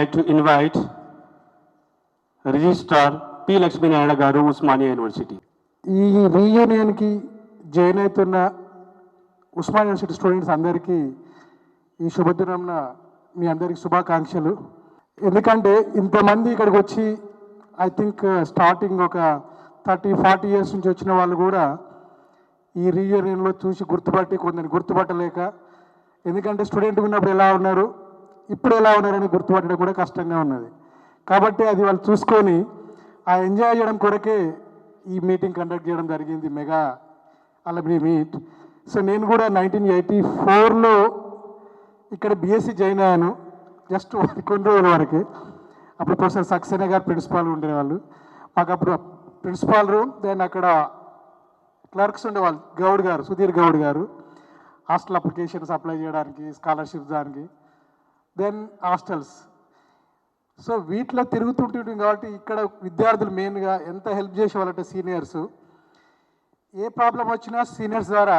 like to invite registrar P Lakshminarayana గారు Osmania university ఈ రీయూనియన్కి join అవుతున్న ఉస్మానియా యూనివర్సిటీ స్టూడెంట్స్ అందరికీ ఈ శుభదినంన మీ అందరికీ శుభాకాంక్షలు. ఎందుకంటే ఇంతమంది ఇక్కడికి వచ్చి ఐ థింక్ స్టార్టింగ్ ఒక థర్టీ ఫార్టీ ఇయర్స్ నుంచి వచ్చిన వాళ్ళు కూడా ఈ రీయూనియన్లో చూసి గుర్తుపట్టి కొందరిని గుర్తుపట్టలేక ఎందుకంటే స్టూడెంట్ ఉన్నప్పుడు ఎలా ఉన్నారు? ఇప్పుడు ఎలా ఉన్నారని గుర్తుపట్టడం కూడా కష్టంగా ఉన్నది. కాబట్టి అది వాళ్ళు చూసుకొని ఆ ఎంజాయ్ చేయడం కొరకే ఈ మీటింగ్ కండక్ట్ చేయడం జరిగింది మెగా అలబ్ని మీట్. సో నేను కూడా నైన్టీన్ ఎయిటీ ఫోర్లో ఇక్కడ బీఎస్సీ జాయిన్ అయ్యాను జస్ట్ కొన్ని రోజుల వరకు. అప్పుడు ప్రొఫెసర్ సక్సేనా గారు ప్రిన్సిపాల్ ఉండేవాళ్ళు. మాకు అప్పుడు ప్రిన్సిపాల్ రూమ్ దెన్ అక్కడ క్లర్క్స్ ఉండేవాళ్ళు గౌడ్ గారు సుధీర్ గౌడ్ గారు. హాస్టల్ అప్లికేషన్స్ అప్లై చేయడానికి స్కాలర్షిప్స్ దానికి. దెన్ హాస్టల్స్ సో వీటిలో తిరుగుతుంటుంది కాబట్టి ఇక్కడ విద్యార్థులు మెయిన్గా ఎంత హెల్ప్ చేసేవాళ్ళంటే సీనియర్స్ ఏ ప్రాబ్లం వచ్చినా సీనియర్స్ ద్వారా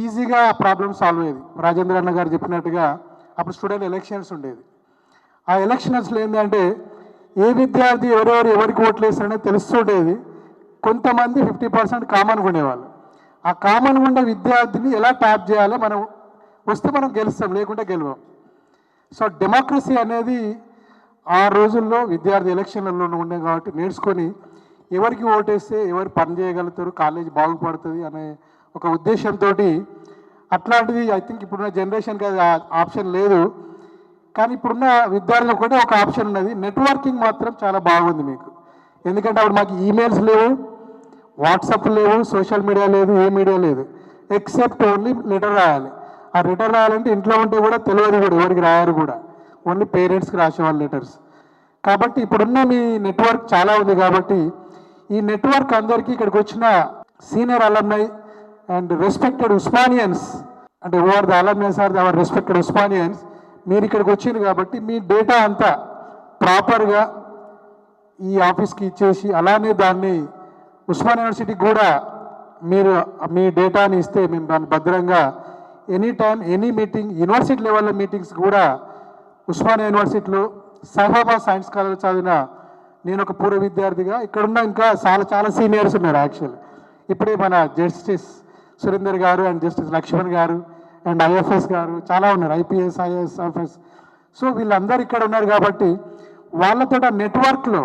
ఈజీగా ఆ ప్రాబ్లం సాల్వ్ అయ్యేది. రాజేంద్ర అన్న గారు చెప్పినట్టుగా అప్పుడు స్టూడెంట్ ఎలక్షన్స్ ఉండేది. ఆ ఎలక్షన్స్లో ఏంటంటే ఏ విద్యార్థి ఎవరెవరు ఎవరికి ఓట్లు వేస్తారనేది తెలుస్తుండేది. కొంతమంది ఫిఫ్టీ పర్సెంట్ కామన్గా ఉండేవాళ్ళు. ఆ కామన్గా ఉండే విద్యార్థిని ఎలా ట్యాప్ చేయాలో మనం వస్తే మనం గెలుస్తాం లేకుంటే గెలవం. సో డెమోక్రసీ అనేది ఆ రోజుల్లో విద్యార్థి ఎలక్షన్లలో ఉండే కాబట్టి నేర్చుకొని ఎవరికి ఓటేస్తే ఎవరు పని చేయగలుగుతారు కాలేజ్ బాగుపడుతుంది అనే ఒక ఉద్దేశంతో అట్లాంటిది ఐ థింక్ ఇప్పుడున్న జనరేషన్కి అది ఆప్షన్ లేదు. కానీ ఇప్పుడున్న విద్యార్థులకు కూడా ఒక ఆప్షన్ ఉన్నది. నెట్వర్కింగ్ మాత్రం చాలా బాగుంది మీకు. ఎందుకంటే అప్పుడు మాకు ఈమెయిల్స్ లేవు వాట్సాప్ లేవు సోషల్ మీడియా లేదు ఏ మీడియా లేదు. ఎక్సెప్ట్ ఓన్లీ లెటర్ రాయాలి. ఆ రిటర్ రాయాలంటే ఇంట్లో ఉంటే కూడా తెలియదు కూడా ఎవరికి రాయారు కూడా. ఓన్లీ పేరెంట్స్కి రాసేవాళ్ళు లెటర్స్ కాబట్టి ఇప్పుడున్న మీ నెట్వర్క్ చాలా ఉంది కాబట్టి ఈ నెట్వర్క్ అందరికీ ఇక్కడికి వచ్చిన senior alumni and respected Osmanians అంటే over the alumnis are our respected Osmanians మీరు ఇక్కడికి వచ్చింది కాబట్టి మీ డేటా అంతా ప్రాపర్గా ఈ ఆఫీస్కి ఇచ్చేసి అలానే దాన్ని ఉస్మాన్ యూనివర్సిటీకి కూడా మీరు మీ డేటాని ఇస్తే మేము దాన్ని భద్రంగా any time any meeting university లెవెల్లో మీటింగ్స్ కూడా ఉస్మానియా యూనివర్సిటీలో సైఫాబాద్ సైన్స్ కాలేజ్ చదివిన నేను ఒక పూర్వ విద్యార్థిగా. ఇక్కడున్న ఇంకా చాలా చాలా సీనియర్స్ ఉన్నారు యాక్చువల్లీ ఇప్పుడే మన జస్టిస్ సురేందర్ గారు అండ్ జస్టిస్ లక్ష్మణ్ గారు అండ్ ఐఎఫ్ఎస్ గారు చాలా ఉన్నారు. ఐపీఎస్ ఐఏఎస్ ఐఎఫ్ఎస్ సో వీళ్ళందరూ ఇక్కడ ఉన్నారు కాబట్టి వాళ్ళతో నెట్వర్క్లో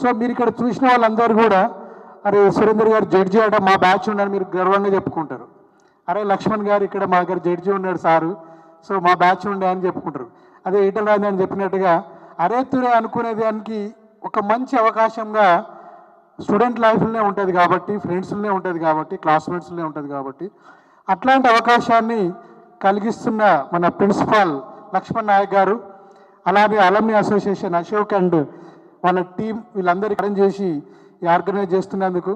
సో మీరు ఇక్కడ చూసిన వాళ్ళందరూ కూడా అరే సురేందర్ గారు జడ్జి ఆడ మా బ్యాచ్ ఉన్నారు మీరు గర్వంగా చెప్పుకుంటారు. అరే లక్ష్మణ్ గారు ఇక్కడ మా దగ్గర జడ్జి ఉన్నాడు సారు సో మా బ్యాచ్ ఉండే అని చెప్పుకుంటారు. అదే ఈటల రాజు అని చెప్పినట్టుగా అరేతురే అనుకునే దానికి ఒక మంచి అవకాశంగా స్టూడెంట్ లైఫ్లోనే ఉంటుంది కాబట్టి ఫ్రెండ్స్లోనే ఉంటుంది కాబట్టి క్లాస్మేట్స్లోనే ఉంటుంది కాబట్టి అట్లాంటి అవకాశాన్ని కలిగిస్తున్న మన ప్రిన్సిపాల్ లక్ష్మణ్ నాయక్ గారు అలాగే అలమ్ని అసోసియేషన్ అశోక్ అండ్ వాళ్ళ టీం వీళ్ళందరికీ అరేంజ్ చేసి ఈ ఆర్గనైజ్ చేస్తున్నందుకు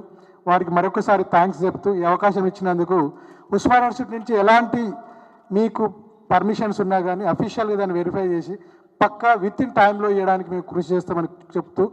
వారికి మరొకసారి థ్యాంక్స్ చెప్తూ ఈ అవకాశం ఇచ్చినందుకు ఉస్మాన్ యూనివర్సిటీ నుంచి ఎలాంటి మీకు పర్మిషన్స్ ఉన్నా కానీ అఫీషియల్గా దాన్ని వెరిఫై చేసి పక్కా విత్ ఇన్ టైంలో ఇవ్వడానికి మేము కృషి చేస్తామని చెప్తూ